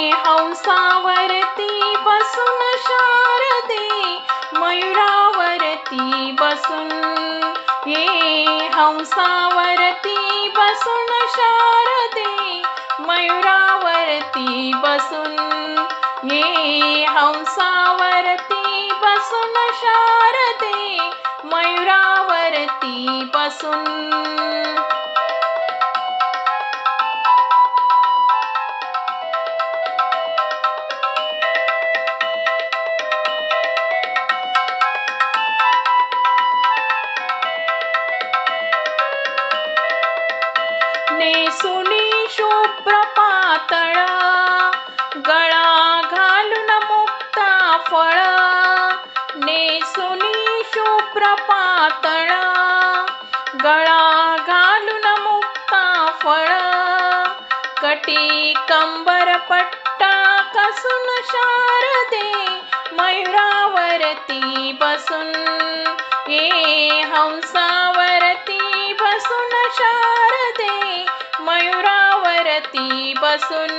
हंसावरती बसून शारदे मयुरावरती बसून. ये हंसावरती बसून शारदे मयुरावरती बसून. ये हंसावरती बसून शारदे मयुरावरती बसून. नेसुनी शुभ्र पातळ गळा घालून मुक्ता फळ. नेसुनी शुभ्र पातळ गळा घालून मुक्ता फळ. कटी कंबर पट्टा कसून शारदे मयुरावरती बसून. ये हंसावरती बसून शारदे प्रति बसुन।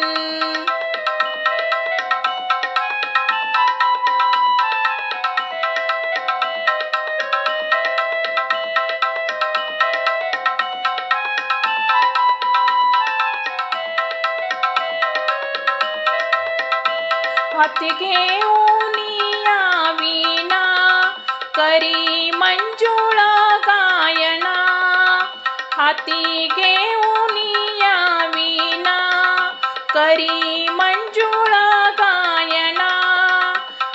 हथ घेऊनिया वीणा करी मंजुळा गायना। हाती घेऊ करी मंजुळ गायना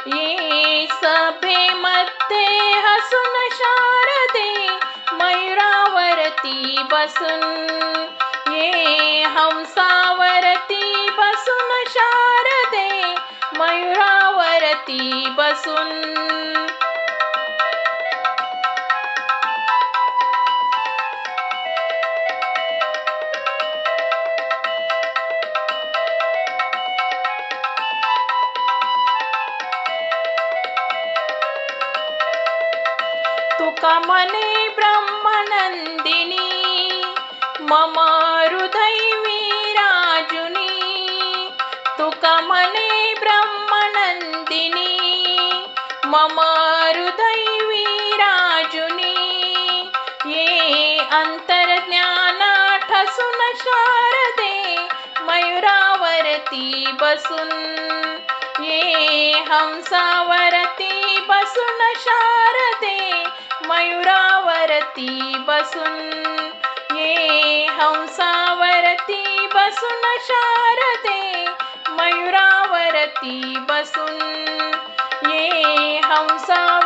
ये सभेमध्ये हसून शारदे मयुरावरती बसून ये हंसावरती बसून शारदे मयुरावरती बसून तुका मने ब्रह्मनंदिनी मम हृदय विराजुनी। तुका मने ब्रह्मनंदिनी मम हृदय विराजुनी। ये अंतर्ज्ञान ठसून शारदे मयुरावरती बसून। ये हंसावरती मयुरावरती बसून ये हंसावरती बसून शारदे मयुरावरती बसून ये हंसा